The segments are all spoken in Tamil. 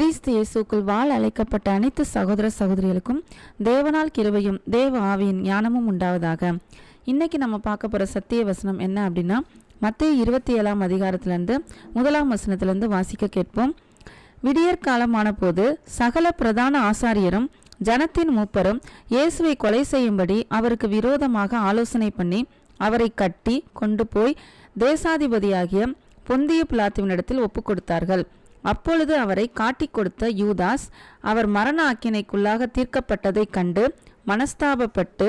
கிறிஸ்து இயேசுக்குள் வாழ் அழைக்கப்பட்ட அனைத்து சகோதர சகோதரிகளுக்கும் தேவனால் கிருபையும் தேவ ஆவியின் ஞானமும் உண்டாவதாக. இன்னைக்கு நம்ம பார்க்க போகிற சத்திய வசனம் என்ன அப்படின்னா மத்திய இருபத்தி ஏழாம் அதிகாரத்திலேருந்து முதலாம் வசனத்திலேருந்து வாசிக்க கேட்போம். விடியற்காலமான போது சகல பிரதான ஆசாரியரும் ஜனத்தின் மூப்பரும் இயேசுவை கொலை செய்யும்படி அவருக்கு விரோதமாக ஆலோசனை பண்ணி அவரை கட்டி கொண்டு போய் தேசாதிபதியாகிய பொந்திய பிலாத்துவினிடத்தில் ஒப்பு கொடுத்தார்கள் அப்பொழுது அவரை காட்டிக் கொடுத்த யூதாஸ் அவர் மரண ஆக்கினைக்குள்ளாக தீர்க்கப்பட்டதைக் கண்டு மனஸ்தாபப்பட்டு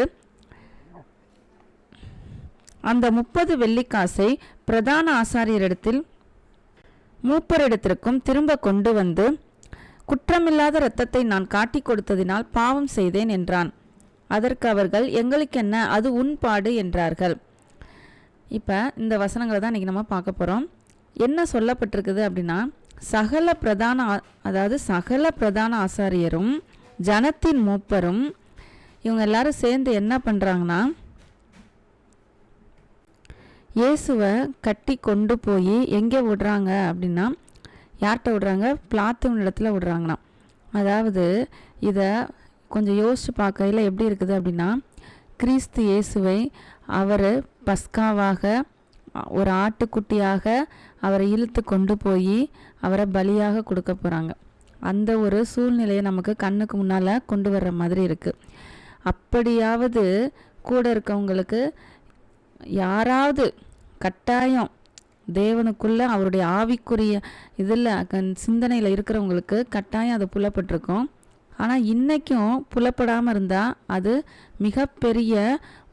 அந்த முப்பது வெள்ளிக்காசை பிரதான ஆசாரியரிடத்தில் மூப்பரிடத்திற்கும் திரும்ப கொண்டு வந்து குற்றமில்லாத இரத்தத்தை நான் காட்டிக் கொடுத்ததினால் பாவம் செய்தேன் என்றான். அதற்கு அவர்கள் எங்களுக்கென்ன? அது உண்பாடு என்றார்கள். இப்போ இந்த வசனங்களை தான் இன்றைக்கி நம்ம பார்க்க போகிறோம் என்ன சொல்லப்பட்டிருக்குது அப்படின்னா சகல பிரதான ஆ- அதாவது சகல பிரதான ஆசாரியரும் ஜனத்தின் மூப்பரும் இவங்க எல்லாரும் சேர்ந்து என்ன பண்ணுறாங்கன்னா இயேசுவை கட்டி கொண்டு போய் எங்கே விடுறாங்க அப்படின்னா யார்கிட்ட விடுறாங்க? பிளாத்தூன் இடத்துல விடுறாங்கன்னா அதாவது இதை கொஞ்சம் யோசித்து பார்க்கையில் எப்படி இருக்குது அப்படின்னா கிறிஸ்து இயேசுவை அவர் பஸ்காவாக ஒரு ஆட்டுக்குட்டியாக அவரை இழுத்து கொண்டு போய் அவரை பலியாக கொடுக்க போகிறாங்க அந்த ஒரு சூழ்நிலையை நமக்கு கண்ணுக்கு முன்னால் கொண்டு வர்ற மாதிரி இருக்குது அப்படியாவது கூட இருக்கவங்களுக்கு யாராவது கட்டாயம் தேவனுக்குள்ளே அவருடைய ஆவிக்குரிய இதில் சிந்தனையில் இருக்கிறவங்களுக்கு கட்டாயம் அது புலப்பட்டிருக்கும். ஆனால் இன்றைக்கும் புலப்படாமல் இருந்தால் அது மிகப்பெரிய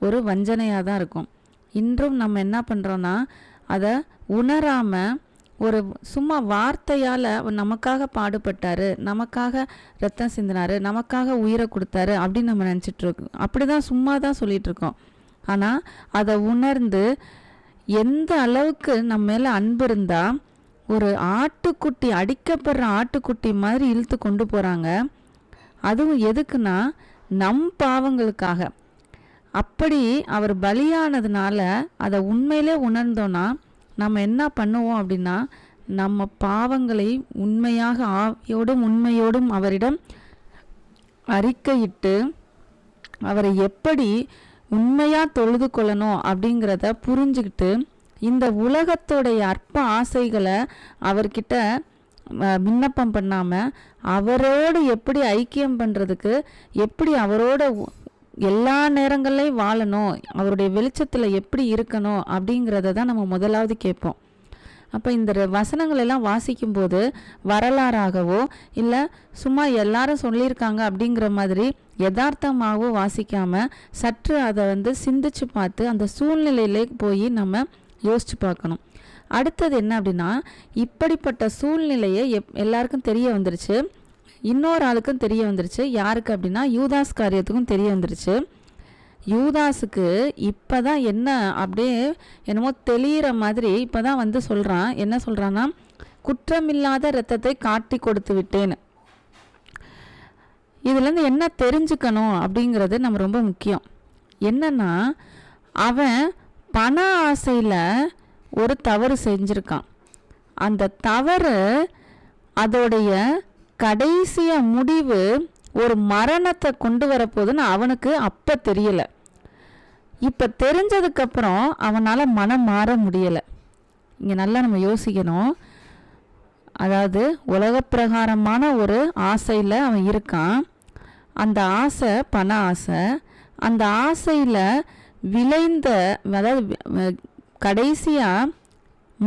ஒரு வஞ்சனையாக தான் இருக்கும். இன்றும் நம்ம என்ன பண்ணுறோன்னா அதை உணராமல் ஒரு சும்மா வார்த்தையால் நமக்காக பாடுபட்டார் நமக்காக ரத்தம் சிந்தினார் நமக்காக உயிரை கொடுத்தாரு அப்படின்னு நம்ம நினச்சிட்ருக்கோம் அப்படி தான் சும்மா தான் சொல்லிகிட்ருக்கோம் ஆனால் அதை உணர்ந்து எந்த அளவுக்கு நம்ம மேலே அன்பு இருந்தால் ஒரு ஆட்டுக்குட்டி அடிக்கப்படுற ஆட்டுக்குட்டி மாதிரி இழுத்து கொண்டு போகிறாங்க அதுவும் எதுக்குன்னா நம் பாவங்களுக்காக. அப்படி அவர் பலியானதுனால அதை உண்மையிலே உணர்ந்தோன்னா நம்ம என்ன பண்ணுவோம் அப்படின்னா நம்ம பாவங்களை உண்மையாக ஆவியோடும் உண்மையோடும் அவரிடம் அறிக்கையிட்டு அவரை எப்படி உண்மையாக தொழுது கொள்ளணும் அப்படிங்கிறத புரிஞ்சுக்கிட்டு இந்த உலகத்தோடைய அற்ப ஆசைகளை அவர்கிட்ட விண்ணப்பம் பண்ணாமல் அவரோடு எப்படி ஐக்கியம் பண்ணுறதுக்கு எப்படி அவரோட எல்லா நேரங்கள்லையும் வாழணும். அவருடைய வெளிச்சத்தில் எப்படி இருக்கணும் அப்படிங்கிறத தான் நம்ம முதலாவது கேட்போம். அப்போ இந்த ரெ- வசனங்கள் எல்லாம் வாசிக்கும்போது வரலாறாகவோ இல்லை சும்மா எல்லாரும் சொல்லியிருக்காங்க அப்படிங்கிற மாதிரி யதார்த்தமாகவோ வாசிக்காம சற்று அதை வந்து சிந்திச்சு பார்த்து அந்த சூழ்நிலையிலே போய் நம்ம யோசிச்சு பார்க்கணும். அடுத்தது என்ன அப்படின்னா இப்படிப்பட்ட சூழ்நிலையை எப் எல்லாருக்கும் தெரிய வந்துருச்சு. இன்னொரு ஆளுக்கும் தெரிய வந்துருச்சு. யாருக்கு அப்படின்னா யூதாஸ் காரியத்துக்கும் தெரிய வந்துருச்சு. யூதாஸுக்கு இப்போ தான் என்ன அப்படியே என்னமோ தெளியிற மாதிரி இப்போ தான் வந்து சொல்கிறான் என்ன சொல்கிறான்னா குற்றமில்லாத ரத்தத்தை காட்டி கொடுத்து விட்டேன்னு இதுலேருந்து என்ன தெரிஞ்சுக்கணும் அப்படிங்கிறது நம்ம ரொம்ப முக்கியம். என்னன்னா அவன் பண ஆசையில் ஒரு தவறு செஞ்சுருக்கான். அந்த தவறு அதோடைய கடைசியாக முடிவு ஒரு மரணத்தை கொண்டு வரப்போகுதுன்னு அவனுக்கு அப்போ தெரியலை. இப்போ தெரிஞ்சதுக்கப்புறம் அவனால் மனம் மாற முடியலை. இங்கே நல்லா நம்ம யோசிக்கணும். அதாவது உலகப்பிரகாரமான ஒரு ஆசையில் அவன் இருக்கான். அந்த ஆசை பண ஆசை அந்த ஆசையில் விளைந்த அதாவது கடைசியாக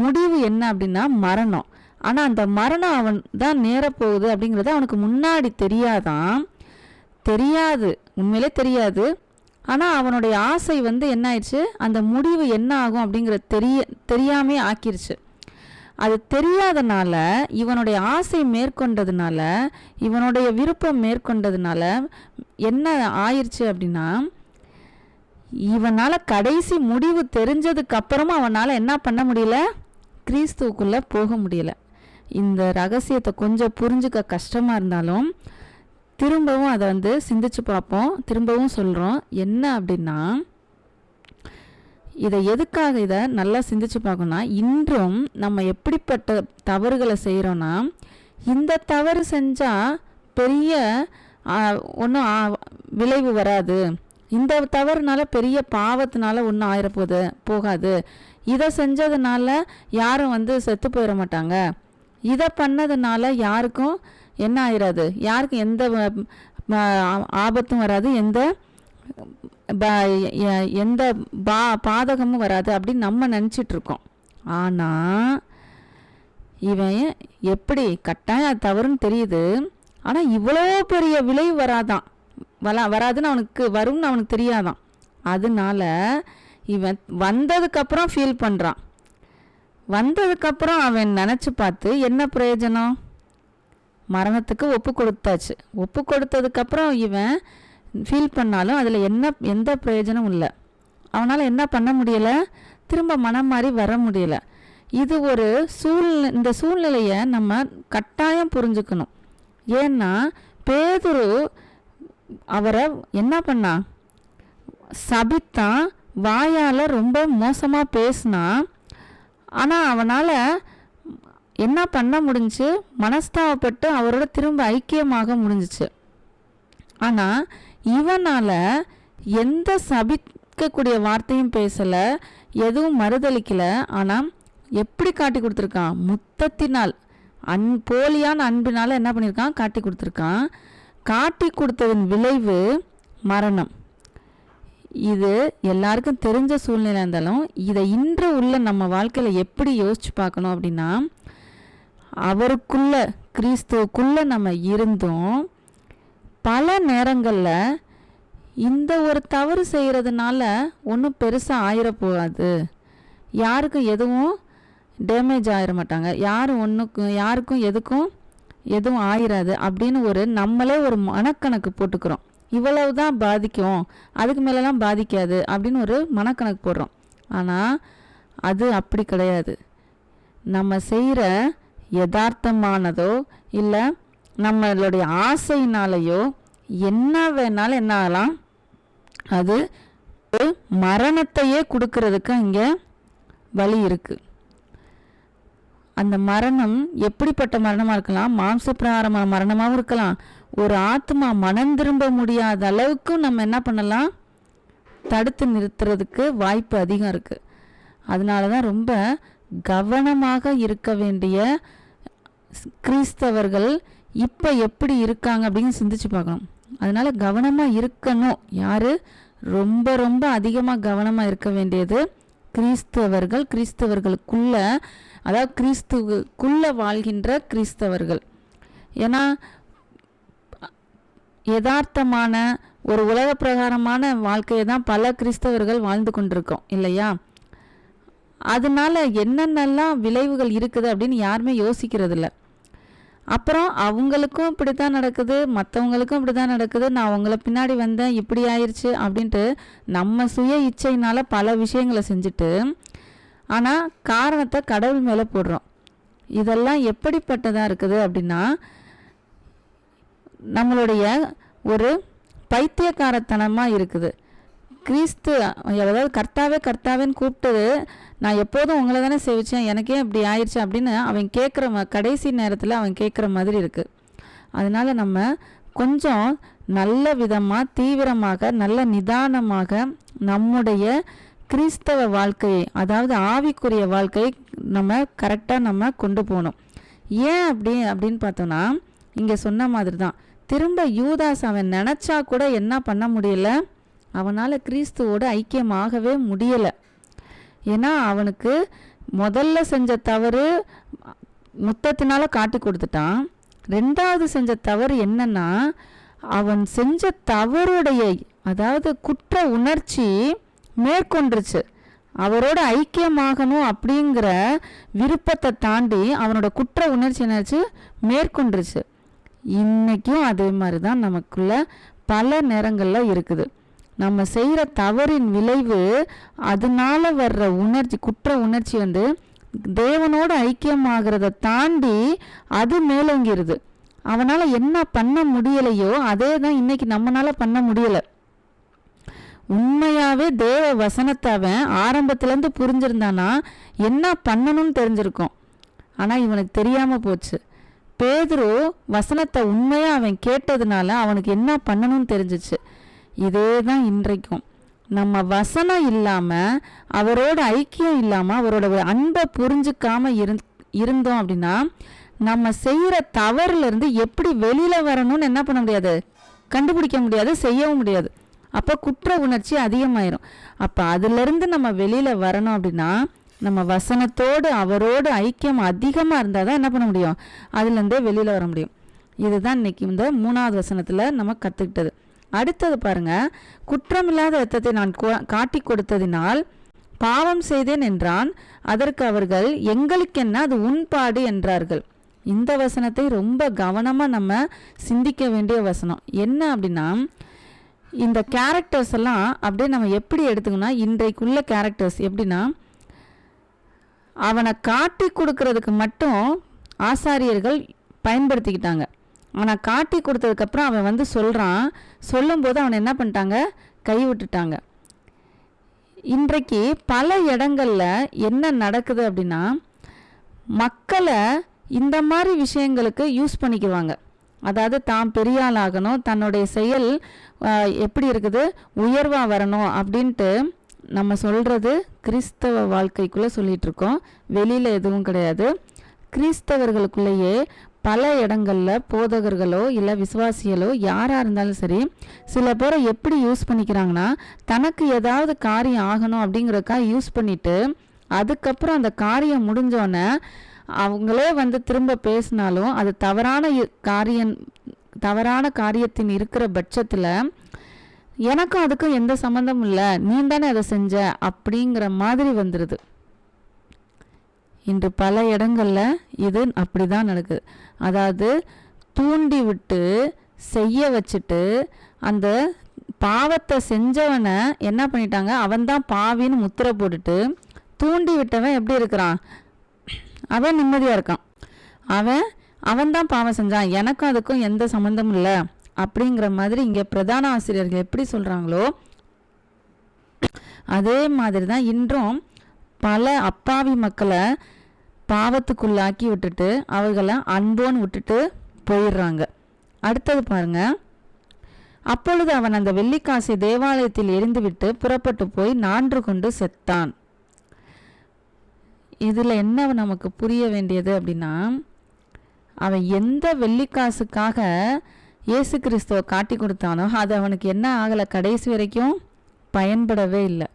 முடிவு என்ன அப்படின்னா மரணம். ஆனால் அந்த மரணம் அவன் தான் நேரப்போகுது அப்படிங்கிறது அவனுக்கு முன்னாடி தெரியாதான். தெரியாது. உண்மையிலே தெரியாது. ஆனால் அவனுடைய ஆசை வந்து என்ன ஆயிடுச்சு? அந்த முடிவு என்ன ஆகும் அப்படிங்கிறது தெரிய தெரியாமே ஆக்கிருச்சு. அது தெரியாதனால இவனுடைய ஆசை மேற்கொண்டதுனால இவனுடைய விருப்பம் மேற்கொண்டதுனால என்ன ஆயிடுச்சு அப்படின்னா இவனால் கடைசி முடிவு தெரிஞ்சதுக்கு அவனால் என்ன பண்ண முடியல? கிறிஸ்துவுக்குள்ளே போக முடியல. இந்த ரகசியத்தை கொஞ்சம் புரிஞ்சுக்க கஷ்டமாக இருந்தாலும் திரும்பவும் அதை வந்து சிந்திச்சு பார்ப்போம். திரும்பவும் சொல்கிறோம் என்ன அப்படின்னா இதை எதுக்காக இதை நல்லா சிந்திச்சு பார்க்கணும்னா இன்றும் நம்ம எப்படிப்பட்ட தவறுகளை செய்கிறோன்னா இந்த தவறு செஞ்சால் பெரிய ஒன்றும் விளைவு வராது. இந்த தவறுனால பெரிய பாவத்தினால ஒன்றும் ஆயிரப்போகுது போகாது. இதை செஞ்சதுனால யாரும் வந்து செத்து போயிட மாட்டாங்க. இதை பண்ணதுனால யாருக்கும் என்ன ஆயிராது? யாருக்கும் எந்த ஆபத்தும் வராது எந்த ப- எ- எந்த பா பாதகமும் வராது அப்படின்னு நம்ம நினச்சிட்டு இருக்கோம் ஆனால் இவன் எப்படி கட்டாயம் அது தவறுன்னு தெரியுது. ஆனால் இவ்வளோ பெரிய விளைவு வராதான். வலா வராதுன்னு அவனுக்கு வரும்னு அவனுக்கு தெரியாதான். அதனால இவன் வந்ததுக்கப்புறம் ஃபீல் பண்ணுறான் வந்ததுக்கப்புறம் அவன் நினச்சி பார்த்து என்ன பிரயோஜனம்? மரணத்துக்கு ஒப்பு கொடுத்தாச்சு. ஒப்பு கொடுத்ததுக்கப்புறம் இவன் ஃபீல் பண்ணாலும் அதில் என்ன எந்த பிரயோஜனமும் இல்லை. அவனால் என்ன பண்ண முடியலை? திரும்ப மனம் மாறி வர முடியல. இது ஒரு சூழ்நிலை இந்த சூழ்நிலையை நம்ம கட்டாயம் புரிஞ்சுக்கணும். ஏன்னா பேதுரு அவரை என்ன பண்ணா? சபித்தான் வாயால் ரொம்ப மோசமாக பேசினான் ஆனால் அவனால் என்ன பண்ண முடிஞ்சு மனஸ்தாபப்பட்டு அவரோட திரும்ப ஐக்கியமாக முடிஞ்சிச்சு. ஆனால் இவனால் எந்த சபிக்கக்கூடிய வார்த்தையும் பேசலை எதுவும் மறுதளிக்கல. ஆனால் எப்படி காட்டி கொடுத்துருக்கான்? முத்தத்தினால் அன் போலியான அன்பினால் என்ன பண்ணியிருக்கான்? காட்டி கொடுத்துருக்கான். காட்டி கொடுத்ததன் விளைவு மரணம். இது எல்லாருக்கும் தெரிஞ்ச சூழ்நிலை இருந்தாலும் இதை இன்று உள்ள நம்ம வாழ்க்கையில் எப்படி யோசிச்சு பார்க்கணும் அப்படின்னா அவருக்குள்ள கிறிஸ்துவுக்குள்ள நம்ம இருந்தும் பல நேரங்களில் இந்த ஒரு தவறு செய்கிறதுனால ஒன்றும் பெருசாக ஆயிரப்போகாது. யாருக்கும் எதுவும் டேமேஜ் ஆயிட மாட்டாங்க. யாரும் ஒன்றுக்கும் யாருக்கும் எதுக்கும் எதுவும் ஆயிராது அப்படின்னு ஒரு நம்மளே ஒரு மனக்கணக்கு போட்டுக்கிறோம். இவ்வளவு தான் பாதிக்கும் அதுக்கு மேலெலாம் பாதிக்காது அப்படின்னு ஒரு மனக்கணக்கு போடுறோம். ஆனால் அது அப்படி கிடையாது. நம்ம செய்கிற யதார்த்தமானதோ இல்லை நம்மளுடைய ஆசையினாலேயோ என்ன வேணாலும் என்ன ஆகலாம்? அது ஒரு மரணத்தையே கொடுக்கறதுக்கு அங்கே வழி இருக்குது அந்த மரணம் எப்படிப்பட்ட மரணமாக இருக்கலாம்? மாம்சப்பிரகாரமான மரணமாகவும் இருக்கலாம். ஒரு ஆத்மா மனம் திரும்ப முடியாத அளவுக்கு நம்ம என்ன பண்ணலாம்? தடுத்து நிறுத்துறதுக்கு வாய்ப்பு அதிகம் இருக்குது அதனால தான் ரொம்ப கவனமாக இருக்க வேண்டிய கிறிஸ்தவர்கள் இப்போ எப்படி இருக்காங்க அப்படின்னு சிந்திச்சு பார்க்கணும். அதனால கவனமாக இருக்கணும். யார்? ரொம்ப ரொம்ப அதிகமாக கவனமாக இருக்க வேண்டியது கிறிஸ்தவர்கள் கிறிஸ்தவர்களுக்குள்ள அதாவது கிறிஸ்துவுக்குள்ள வாழ்கின்ற கிறிஸ்தவர்கள். ஏன்னா யதார்த்தமான ஒரு உலக பிரகாரமான வாழ்க்கையை தான் பல கிறிஸ்தவர்கள் வாழ்ந்து கொண்டிருக்கோம் இல்லையா? அதனால என்னென்னலாம் விளைவுகள் இருக்குது அப்படின்னு யாருமே யோசிக்கிறதில்ல. அப்புறம் அவங்களுக்கும் இப்படி தான் நடக்குது மற்றவங்களுக்கும் இப்படி தான் நடக்குது நான் அவங்கள பின்னாடி வந்தேன் இப்படி ஆயிடுச்சு அப்படின்ட்டு நம்ம சுய இச்சையினால் பல விஷயங்களை செஞ்சுட்டு ஆனால் காரணத்தை கடவுள் மேலே போடுறோம். இதெல்லாம் எப்படிப்பட்டதாக இருக்குது அப்படின்னா நம்மளுடைய ஒரு பைத்தியக்காரத்தனமாக இருக்குது. கிறிஸ்து அதாவது கர்த்தாவே கர்த்தாவேன்னு கூப்பிட்டு நான் எப்போதும் உங்களை தானே சேவிச்சேன் எனக்கே இப்படி ஆயிடுச்சு அப்படின்னு அவன் கேட்குற ம கடைசி நேரத்தில் அவன் கேட்குற மாதிரி இருக்குது அதனால் நம்ம கொஞ்சம் நல்ல விதமாக தீவிரமாக நல்ல நிதானமாக நம்முடைய கிறிஸ்தவ வாழ்க்கையை அதாவது ஆவிக்குரிய வாழ்க்கையை நம்ம கரெக்டாக நம்ம கொண்டு போகணும். ஏன் அப்படி அப்படின்னு பார்த்தோன்னா இங்கே சொன்ன மாதிரி தான் திரும்ப யூதாஸ் அவன் நினச்சா கூட என்ன பண்ண முடியல? அவனால் கிறிஸ்துவோடு ஐக்கியமாகவே முடியலை. ஏன்னா அவனுக்கு முதல்ல செஞ்ச தவறு முத்தத்தினால் காட்டி கொடுத்துட்டான். ரெண்டாவது செஞ்ச தவறு என்னன்னா அவன் செஞ்ச தவறுடைய அதாவது குற்ற உணர்ச்சி மேற்கொண்டுருச்சு. அவரோட ஐக்கியமாகணும் அப்படிங்கிற விருப்பத்தை தாண்டி அவனோட குற்ற உணர்ச்சி என்னாச்சு? மேற்கொண்டுருச்சு. இன்றைக்கும் அதே மாதிரி தான் நமக்குள்ள பல நேரங்களில் இருக்குது. நம்ம செய்கிற தவறின் விளைவு அதனால வர்ற உணர்ச்சி குற்ற உணர்ச்சி வந்து தேவனோட ஐக்கியமாகிறத தாண்டி அது மேலோங்கிருது. அவனால் என்ன பண்ண முடியலையோ அதே தான் இன்னைக்கு நம்மளால் பண்ண முடியலை. உண்மையாகவே தேவ வசனத்தை அவன் ஆரம்பத்துலேருந்து புரிஞ்சிருந்தானா என்ன பண்ணணும்னு தெரிஞ்சிருக்கும். ஆனால் இவனுக்கு தெரியாமல் போச்சு. பேதுரு வசனத்தை உண்மையாக அவன் கேட்டதுனால அவனுக்கு என்ன பண்ணணும்னு தெரிஞ்சிச்சு. இதே தான் இன்றைக்கும். நம்ம வசனம் இல்லாமல் அவரோட ஐக்கியம் இல்லாமல் அவரோட ஒரு அன்பை புரிஞ்சுக்காமல் இருந் இருந்தோம் அப்படின்னா நம்ம செய்கிற தவறுலேருந்து எப்படி வெளியில் வரணும்னு என்ன பண்ண முடியாது? கண்டுபிடிக்க முடியாது செய்யவும் முடியாது. அப்போ குற்ற உணர்ச்சி அதிகமாயிரும். அப்போ அதுலேருந்து நம்ம வெளியில் வரணும் அப்படின்னா நம்ம வசனத்தோடு அவரோடு ஐக்கியம் அதிகமாக இருந்தால் தான் என்ன பண்ண முடியும்? அதுலேருந்தே வெளியில் வர முடியும். இதுதான் இன்னைக்கு இந்த மூணாவது வசனத்தில் நம்ம கற்றுக்கிட்டது அடுத்தது பாருங்கள் குற்றமில்லாத ரத்தத்தை நான் கோ- காட்டி கொடுத்ததினால் பாவம் செய்தேன் என்றான். அதற்கு அவர்கள் எங்களுக்கென்ன அது உண்பாடு என்றார்கள். இந்த வசனத்தை ரொம்ப கவனமாக நம்ம சிந்திக்க வேண்டிய வசனம். என்ன அப்படின்னா இந்த கேரக்டர்ஸ் எல்லாம் அப்படியே நம்ம எப்படி எடுத்துக்கணும்னா இன்றைக்குள்ள கேரக்டர்ஸ் எப்படின்னா அவனை காட்டி கொடுக்கறதுக்கு மட்டும் ஆசாரியர்கள் பயன்படுத்திக்கிட்டாங்க. ஆனால் காட்டி கொடுத்ததுக்கப்புறம் அவன் வந்து சொல்கிறான் சொல்லும்போது அவனை என்ன பண்ணிட்டாங்க? கைவிட்டுட்டாங்க இன்றைக்கு பல இடங்களில் என்ன நடக்குது அப்படின்னா மக்களை இந்த மாதிரி விஷயங்களுக்கு யூஸ் பண்ணிக்குவாங்க. அதாவது தான் பெரிய ஆள் ஆகணும் தன்னுடைய செயல் எப்படி இருக்குது? உயர்வாக வரணும் அப்படின்ட்டு நம்ம சொல்கிறது கிறிஸ்தவ வாழ்க்கைக்குள்ளே சொல்லிகிட்ருக்கோம் வெளியில் எதுவும் கிடையாது. கிறிஸ்தவர்களுக்குள்ளேயே பல இடங்களில் போதகர்களோ இல்லை விசுவாசிகளோ யாராக இருந்தாலும் சரி சில பேரை எப்படி யூஸ் பண்ணிக்கிறாங்கன்னா தனக்கு ஏதாவது காரியம் ஆகணும் அப்படிங்கிறதுக்காக யூஸ் பண்ணிவிட்டு அதுக்கப்புறம் அந்த காரியம் முடிஞ்சோடனே அவங்களே வந்து திரும்ப பேசினாலும் அது தவறான காரியம் தவறான காரியத்தின் இருக்கிற பட்சத்தில் எனக்கும் அதுக்கும் எந்த சம்மந்தமும் இல்லை. நீ தானே அதை செஞ்ச? அப்படிங்கிற மாதிரி வந்துடுது இன்று பல இடங்களில் இது அப்படிதான் நடக்குது. அதாவது தூண்டி விட்டு செய்ய வச்சுட்டு அந்த பாவத்தை செஞ்சவனை என்ன பண்ணிட்டாங்க? அவன்தான் பாவின்னு முத்திரை போட்டுட்டு தூண்டி விட்டவன் எப்படி இருக்கிறான்? அவன் நிம்மதியாக இருக்கான். அவன் அவன்தான் பாவம் செஞ்சான். எனக்கும் அதுக்கும் எந்த சம்மந்தமும் இல்லை. அப்படிங்கிற மாதிரி இங்கே பிரதான ஆசிரியர்கள் எப்படி சொல்கிறாங்களோ அதே மாதிரி தான் இன்றும் பல அப்பாவி மக்களை பாவத்துக்குள்ளாக்கி விட்டுட்டு அவர்களை அன்போன்னு விட்டுட்டு போயிடுறாங்க. அடுத்தது பாருங்க அப்பொழுது அவன் அந்த வெள்ளிக்காசை தேவாலயத்தில் எரிந்துவிட்டு புறப்பட்டு போய் நான்று கொண்டு செத்தான். இதில் என்ன நமக்கு புரிய வேண்டியது அப்படின்னா அவன் எந்த வெள்ளிக்காசுக்காக இயேசு கிறிஸ்துவை காட்டி கொடுத்தானோ அது அவனுக்கு என்ன ஆகலை. கடைசி வரைக்கும் பயன்படவே இல்லை.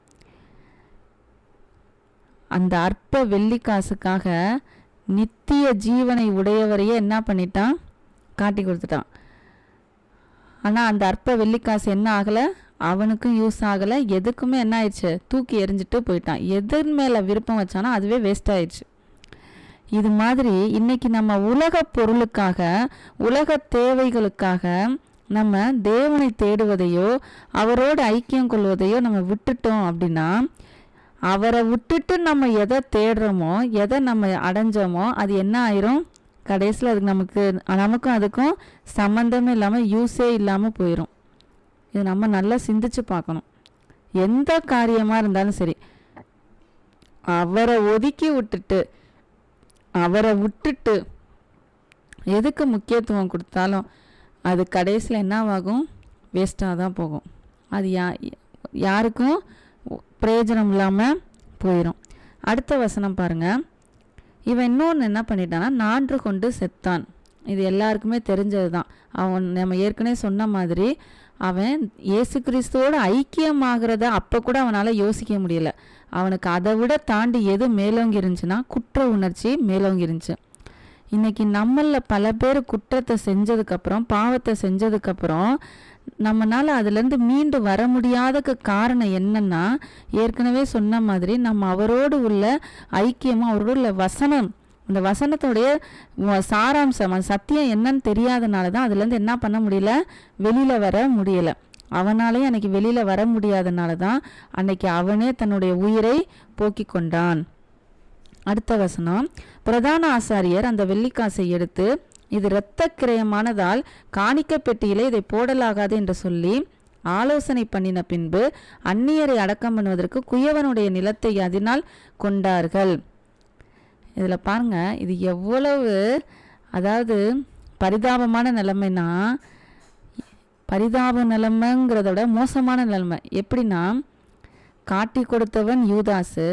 அந்த அற்ப வெள்ளிக்காசுக்காக நித்திய ஜீவனை உடையவரையே என்ன பண்ணிட்டான்? காட்டி கொடுத்துட்டான். ஆனால் அந்த அற்ப வெள்ளிக்காசு என்ன ஆகலை? அவனுக்கும் யூஸ் ஆகலை. எதுக்குமே என்ன ஆயிடுச்சு? தூக்கி எறிஞ்சிட்டு போயிட்டான். எதன் மேலே விருப்பம் வச்சானோ அதுவே வேஸ்ட் ஆயிடுச்சு. இது மாதிரி இன்னைக்கு நம்ம உலக பொருளுக்காக உலக தேவைகளுக்காக நம்ம தேவனை தேடுவதையோ அவரோடு ஐக்கியம் கொள்வதையோ நம்ம விட்டுட்டோம் அப்படின்னா அவரை விட்டுட்டு நம்ம எதை தேடுறோமோ எதை நம்ம அடைஞ்சோமோ அது என்ன ஆயிரும்? கடைசியில் அதுக்கு நமக்கு நமக்கும் அதுக்கும் சம்மந்தமே இல்லாமல் யூஸே இல்லாமல் போயிடும் இது நம்ம நல்லா சிந்திச்சு பார்க்கணும். எந்த காரியமாக இருந்தாலும் சரி அவரை ஒதுக்கி விட்டுட்டு அவரை விட்டுட்டு எதுக்கு முக்கியத்துவம் கொடுத்தாலும் அது கடைசியில் என்னவாகும்? வேஸ்ட்டாக தான் போகும். அது யா யாருக்கும் பிரயோஜனம் இல்லாமல் போயிடும் அடுத்த வசனம் பாருங்கள் இவன் இன்னொன்று என்ன பண்ணிட்டான்னா நான்று கொண்டு செத்தான். இது எல்லாருக்குமே தெரிஞ்சது தான் அவன் நம்ம ஏற்கனவே சொன்ன மாதிரி அவன் இயேசு கிறிஸ்துவோட ஐக்கியமாகிறத அப்போ கூட அவனால் யோசிக்க முடியல. அவனுக்கு அதை விட தாண்டி எது மேலோங்கி இருந்துச்சுன்னா குற்ற உணர்ச்சி மேலோங்கி இருந்துச்சு. இன்னைக்கு நம்மளில் பல பேர் குற்றத்தை செஞ்சதுக்கப்புறம் பாவத்தை செஞ்சதுக்கப்புறம் நம்மளால் அதுலேருந்து மீண்டு வர முடியாதக்கு காரணம் என்னன்னா ஏற்கனவே சொன்ன மாதிரி நம்ம அவரோடு உள்ள ஐக்கியமும் அவரோடு உள்ள வசனம். அந்த வசனத்தோடைய சாராம்சம் அந்த சத்தியம் என்னன்னு தெரியாதனால தான் அதுலேருந்து என்ன பண்ண முடியல? வெளியில் வர முடியலை. அவனாலே அன்னைக்கு வெளியில் வர முடியாதனால தான் அன்னைக்கு அவனே தன்னுடைய உயிரை போக்கிக் கொண்டான். அடுத்த வசனம் பிரதான ஆசாரியர் அந்த வெள்ளிக்காசை எடுத்து இது இரத்த கிரயமானதால் காணிக்க பெட்டியிலே இதை போடலாகாது என்று சொல்லி ஆலோசனை பண்ணின பின்பு அந்நியரை அடக்கம் பண்ணுவதற்கு குயவனுடைய நிலத்தை அதனால் கொண்டார்கள். இதில் பாருங்க இது எவ்வளவு அதாவது பரிதாபமான நிலைமைனா பரிதாப நிலைமைங்கிறத விட மோசமான நிலைமை. எப்படின்னா காட்டி கொடுத்தவன் யூதாசு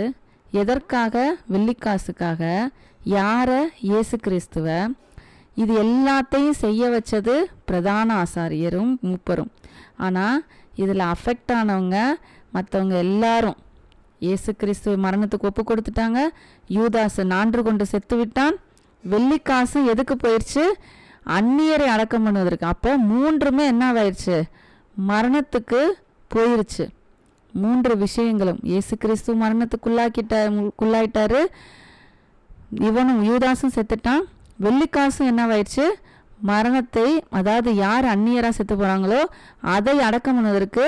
எதற்காக? வெள்ளிக்காசுக்காக. யாரை? இயேசு கிறிஸ்துவ. இது எல்லாத்தையும் செய்ய வச்சது பிரதான ஆசாரியரும் மூப்பரும். ஆனால் இதில் அஃபெக்ட் ஆனவங்க மற்றவங்க எல்லாரும். இயேசு கிறிஸ்து மரணத்துக்கு ஒப்பு கொடுத்துட்டாங்க. யூதாசு நான்று கொண்டு செத்து விட்டான் வெள்ளிக்காசு எதுக்கு போயிடுச்சு அந்நியரை அடக்கம் பண்ணுவதற்கு. அப்போ மூன்றுமே என்னவாயிருச்சு? மரணத்துக்கு போயிருச்சு. மூன்று விஷயங்களும். இயேசு கிறிஸ்து மரணத்துக்குள்ளாக்கிட்ட குள்ளாயிட்டாரு. இவனும் யூதாசும் செத்துட்டான். வெள்ளிக்காசும் என்னவாயிடுச்சு மரணத்தை அதாவது யார் அந்நியராக செத்து போகிறாங்களோ அதை அடக்கம் பண்ணுவதற்கு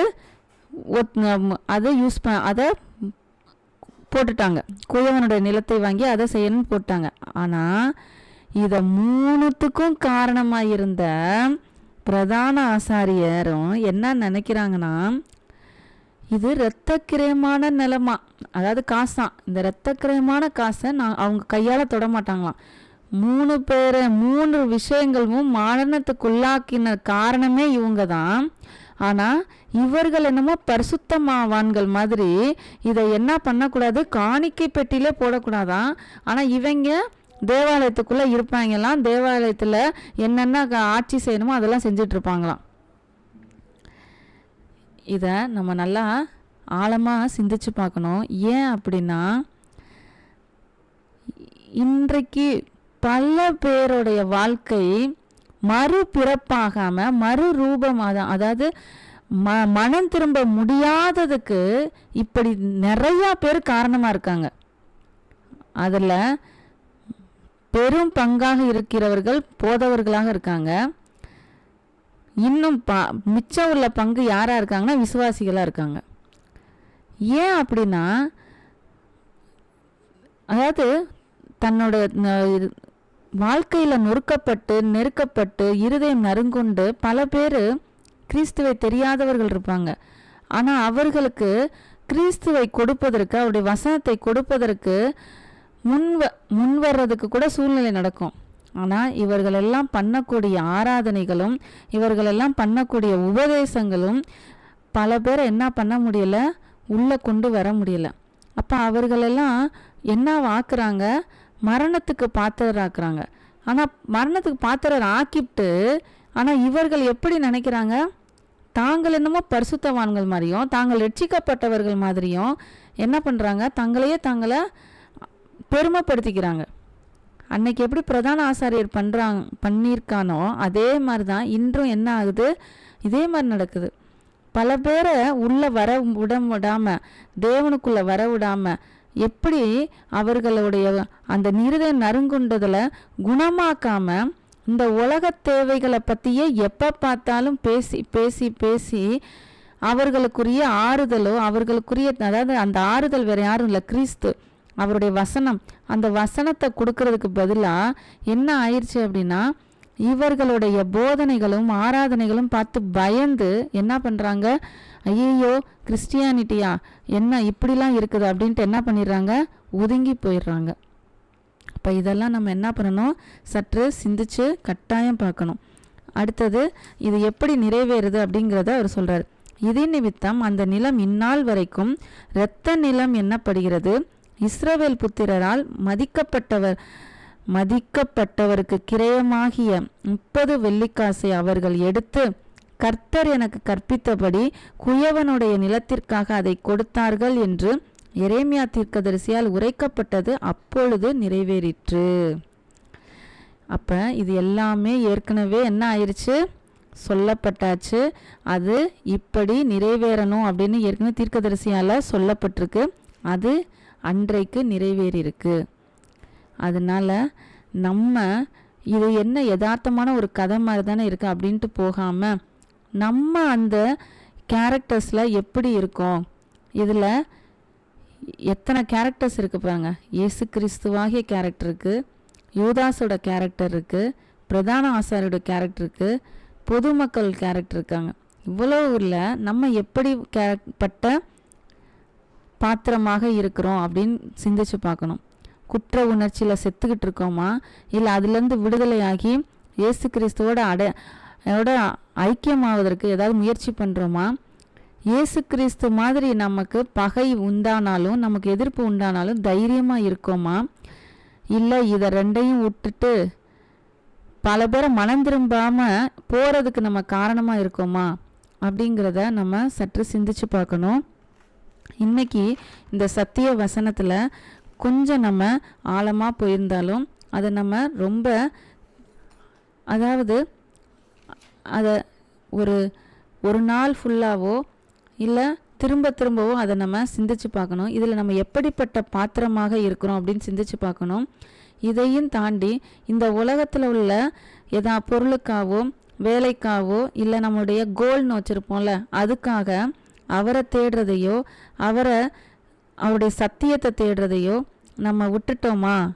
ஒத்- அதை யூஸ் ப அதை போட்டுட்டாங்க. குயவனுடைய நிலத்தை வாங்கி அதை செய்யணும்னு போட்டாங்க ஆனால் இதை மூணுத்துக்கும் காரணமாக இருந்த பிரதான ஆசாரியரும் என்ன நினைக்கிறாங்கன்னா இது இரத்தக்கிரயமான நிலமா? அதாவது காசான். இந்த இரத்தக்கிரயமான காசை நான் அவங்க கையால் தொட மாட்டாங்களாம் மூணு பேரை மூன்று விஷயங்களும் மரணத்துக்குள்ளாக்கின காரணமே இவங்க தான் ஆனால் இவர்கள் என்னமோ பரிசுத்தமாவான்கள் மாதிரி இதை என்ன பண்ணக்கூடாது? காணிக்கை பெட்டியிலே போடக்கூடாதான். ஆனால் இவங்க தேவாலயத்துக்குள்ளே இருப்பாங்கலாம் தேவாலயத்தில் என்னென்ன க- ஆட்சி செய்யணுமோ அதெல்லாம் செஞ்சுட்டு இருப்பாங்களாம் இதை நம்ம நல்லா ஆழமாக சிந்திச்சு பார்க்கணும். ஏன் அப்படின்னா இன்றைக்கு பல பேருடைய வாழ்க்கை மறுபிறப்பாகாம மறுரூபமாக அதாவது ம மனம் திரும்ப முடியாததுக்கு இப்படி நிறையா பேர் காரணமாக இருக்காங்க. அதில் பெரும் பங்காக இருக்கிறவர்கள் போதவர்களாக இருக்காங்க. இன்னும் ப மிச்சம் உள்ள பங்கு யாராக இருக்காங்கன்னா விசுவாசிகளாக இருக்காங்க. ஏன் அப்படின்னா அதாவது தன்னோட வாழ்க்கையில் நொறுக்கப்பட்டு நெருக்கப்பட்டு இருதயம் நறுங்குண்டு பல பேர் கிறிஸ்துவை தெரியாதவர்கள் இருப்பாங்க. ஆனால் அவர்களுக்கு கிறிஸ்துவை கொடுப்பதற்கு அவருடைய வசனத்தை கொடுப்பதற்கு முன்வ முன்வர்றதுக்கு கூட சூழ்நிலை நடக்கும். ஆனால் இவர்களெல்லாம் பண்ணக்கூடிய ஆராதனைகளும் இவர்களெல்லாம் பண்ணக்கூடிய உபதேசங்களும் பல பேரை என்ன பண்ண முடியல? உள்ளே கொண்டு வர முடியல. அப்போ அவர்களெல்லாம் என்ன ஆக்குறாங்க? மரணத்துக்கு பாத்திரராக்குறாங்க. ஆனால் மரணத்துக்கு பாத்திரர் ஆக்கிட்டு ஆனால் இவர்கள் எப்படி நினைக்கிறாங்க? தாங்கள் என்னமோ பரிசுத்தவான்கள் மாதிரியும் தாங்கள் ரட்சிக்கப்பட்டவர்கள் மாதிரியும் என்ன பண்ணுறாங்க தங்களையே தங்களை பெருமைப்படுத்திக்கிறாங்க. அன்னைக்கு எப்படி பிரதான ஆசாரியர் பண்ணுறாங்க பண்ணியிருக்கானோ அதே மாதிரி தான் இன்றும் என்ன ஆகுது? இதே மாதிரி நடக்குது. பல பேரை உள்ளே வர விட விடாமல் தேவனுக்குள்ளே வர விடாமல் எப்படி அவர்களுடைய அந்த நிறுதை நறுங்குண்டதில் குணமாக்காமல் இந்த உலக தேவைகளை பற்றியே எப்போ பார்த்தாலும் பேசி பேசி பேசி அவர்களுக்குரிய ஆறுதலோ அவர்களுக்குரிய அதாவது அந்த ஆறுதல் வேறு யாரும் இல்லை கிறிஸ்து. அவருடைய வசனம் அந்த வசனத்தை கொடுக்கறதுக்கு பதிலாக என்ன ஆயிடுச்சு அப்படின்னா இவர்களுடைய போதனைகளும் ஆராதனைகளும் பார்த்து பயந்து என்ன பண்ணுறாங்க ஐயோ கிறிஸ்டியானிட்டியா? என்ன இப்படிலாம் இருக்குது அப்படின்ட்டு என்ன பண்ணிடுறாங்க? ஒதுங்கி போயிடுறாங்க. அப்போ இதெல்லாம் நம்ம என்ன பண்ணணும்? சற்று சிந்திச்சு கட்டாயம் பார்க்கணும். அடுத்தது இது எப்படி நிறைவேறுது அப்படிங்கிறத அவர் சொல்கிறார் இதே நிமித்தம் அந்த நிலம் இந்நாள் வரைக்கும் இரத்த நிலம் என்னப்படுகிறது. இஸ்ரவேல் புத்திரரால் மதிக்கப்பட்டவர் மதிக்கப்பட்டவருக்கு கிரயமாகிய முப்பது வெள்ளிக்காசை அவர்கள் எடுத்து கர்த்தர் எனக்கு கற்பித்தபடி குயவனுடைய நிலத்திற்காக அதை கொடுத்தார்கள் என்று எரேமியா தீர்க்கதரிசியால் உரைக்கப்பட்டது அப்பொழுது நிறைவேறிற்று. அப்போ இது எல்லாமே ஏற்கனவே என்ன ஆயிடுச்சு சொல்லப்பட்டாச்சு. அது இப்படி நிறைவேறணும் அப்படின்னு ஏற்கனவே தீர்க்கதரிசியால் சொல்லப்பட்டிருக்கு. அது அன்றைக்கு நிறைவேறியிருக்கு. அதனால நம்ம இது என்ன யதார்த்தமான ஒரு கதை மாதிரி தானே இருக்குது அப்படின்ட்டு போகாமல் நம்ம அந்த கேரக்டர்ஸில் எப்படி இருக்கோம்? இதில் எத்தனை கேரக்டர்ஸ் இருக்குது பாருங்க. இயேசு கிறிஸ்துவாகிய கேரக்டர் இருக்குது யூதாஸோட கேரக்டர் இருக்குது பிரதான ஆசாரியோட கேரக்டர் இருக்குது பொதுமக்கள் கேரக்டர் இருக்காங்க. இவ்வளோ ஊரில் நம்ம எப்படி கேரக்ட் பட்ட பாத்திரமாக இருக்கிறோம் அப்படின்னு சிந்திச்சு பார்க்கணும். குற்ற உணர்ச்சியில் செத்துக்கிட்டு இருக்கோமா? இல்லை அதுலேருந்து விடுதலையாகி இயேசு கிறிஸ்துவோட அட ஐக்கியமாவதற்கு ஏதாவது முயற்சி பண்ணுறோமா இயேசு கிறிஸ்து மாதிரி நமக்கு பகை உண்டானாலும் நமக்கு எதிர்ப்பு உண்டானாலும் தைரியமாக இருக்கோமா? இல்லை இதை ரெண்டையும் விட்டுட்டு பல பேரை மனம் திரும்பாமல் போகிறதுக்கு நம்ம காரணமாக இருக்கோமா? அப்படிங்கிறத நம்ம சற்று சிந்திச்சு பார்க்கணும். இன்னைக்கு இந்த சத்திய வசனத்தில் கொஞ்சம் நம்ம ஆழமாக போயிருந்தாலும் அதை நம்ம ரொம்ப அதாவது அதை ஒரு ஒரு நாள் ஃபுல்லாவோ இல்லை திரும்ப திரும்பவோ அதை நம்ம சிந்திச்சு பார்க்கணும். இதில் நம்ம எப்படிப்பட்ட பாத்திரமாக இருக்கிறோம் அப்படின்னு சிந்திச்சு பார்க்கணும். இதையும் தாண்டி இந்த உலகத்தில் உள்ள எதா பொருளுக்காவோ வேலைக்காவோ இல்லை நம்மளுடைய கோல்னு வச்சுருப்போம்ல அதுக்காக அவரை தேடுறதையோ அவரை அவருடைய சத்தியத்தை தேடுறதையோ நம்ம விட்டுட்டோமா?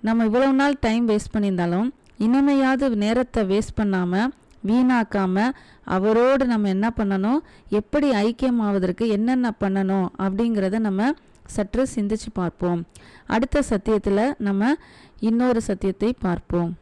நம்ம இவ்வளவு நாள் டைம் வேஸ்ட் பண்ணியிருந்தாலும் இனிமையாவது நேரத்தை வேஸ்ட் பண்ணாமல் வீணாக்காமல் அவரோடு நம்ம என்ன பண்ணணும்? எப்படி ஐக்கியமாவதற்கு என்னென்ன பண்ணணும்? அப்படிங்கிறத நம்ம சற்று சிந்திச்சு பார்ப்போம். அடுத்த சத்தியத்தில் நம்ம இன்னொரு சத்தியத்தை பார்ப்போம்.